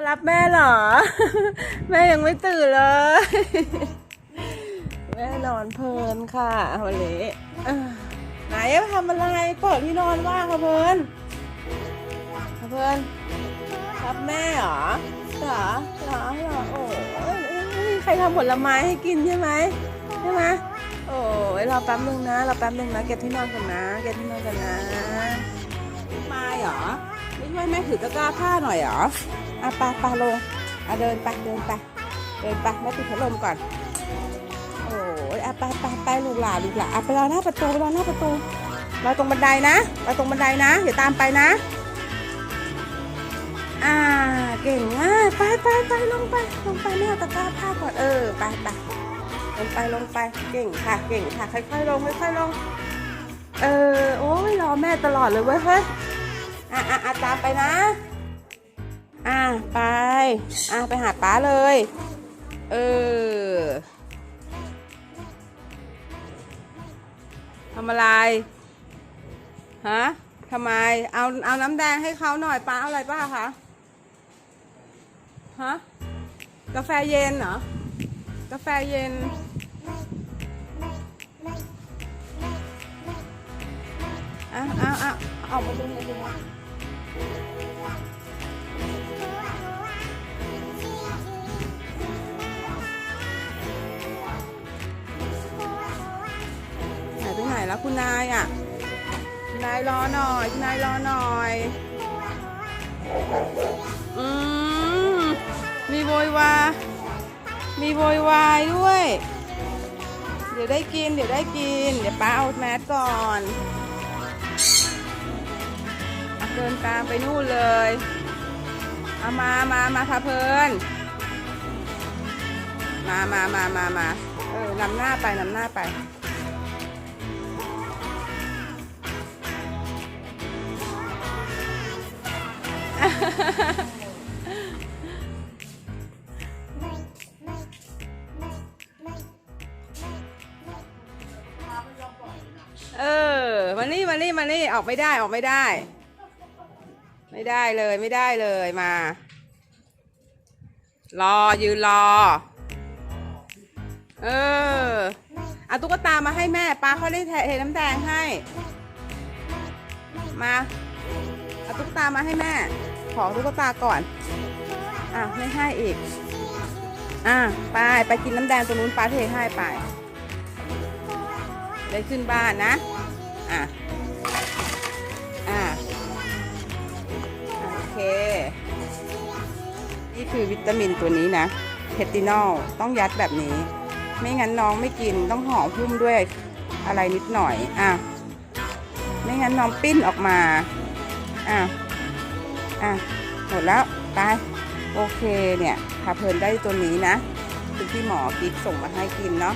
มารับแม่เหรอ แม่ยังไม่ตื่นเลย แม่นอนเพลินค่ะวันนี้เอ้อไหนทำอะไรเปิดที่นอนว่างค่ะเพลินค่ะเพลินรับแม่เหรอเหรอเหรอเหรอโอ้ยใครทำผลไม้ให้กินใช่ไหมใช่ไหมโอ้ยรอแป๊บนึงนะรอแป๊บนึงนะเก็บที่นอนก่อนนะเก็บที่นอนก่อนนะ มาเหรอไม่ช่วยแม่ถือตะกร้าผ้าหน่อยเหรอ อะไปไปลงอะเดินไปเดินไปเดินไปแม่ปิดพัดลมก่อน โอ้ยอะไปไปไปลูกหลานลูกหลานอะไปรอหน้าประตูไปรอหน้าประตูรอตรงบันไดนะรอตรงบันไดนะอย่าตามไปนะ อ่าเก่งมากไปไปไปลงไปลงไปแม่ตะกร้าผ้าก่อนเออไปไปลงไปลงไปเก่งค่ะเก่งค่ะค่อยๆลงค่อยๆลงเออโอ้ยรอแม่ตลอดเลยเว้ยเฮ้ยอะอะอะตามไปนะ อะไปอะไปหาป้าเลย เออทำอะไรฮะทำไม เอาเอาน้ำแดงให้เขาหน่อยป้าเอาอะไรป้าคะฮะกาแฟเย็นเหรอกาแฟเย็นอะอะอะออกมาดูหน่อยดูนะหาย แล้วคุณนายอะคุณนายรอหน่อยคุณนายรอหน่อย อืมมีโวยวายมีโวยวายด้วย เดี๋ยวได้กิน เดี๋ยวได้กิน เดี๋ยวป้าเอาแมสก่อนอะเดินตามไปนู่นเลยเอามามามาพาเพลินมามามามามาเออนำหน้าไปนำหน้าไป เออ มานี่ มานี่ มานี่ ออกไม่ได้ ออกไม่ได้ ไม่ได้เลย ไม่ได้เลยมา รอ ยืนรอ เออเอาตุ๊กตามาให้แม่ป้าเขาได้เทน้ำแดงให้ มาเอาตุ๊กตามาให้แม่ ขอตุ๊กตาก่อน อะไม่ให้อีก อะไปไปกินน้ำแดงตรงนู้นป้าเทให้ไป ได้ขึ้นบ้านนะ อะ อะ โอเค นี่คือวิตามินตัวนี้นะเพตินอลต้องยัดแบบนี้ ไม่งั้นน้องไม่กินต้องห่อหุ้มด้วยอะไรนิดหน่อย อะ ไม่งั้นน้องปิ้นออกมา อะ อะหมดแล้วไปโอเคเนี่ยพาเพลินได้ตัวนี้นะคือที่หมอกิ๊กส่งมาให้กินเนาะ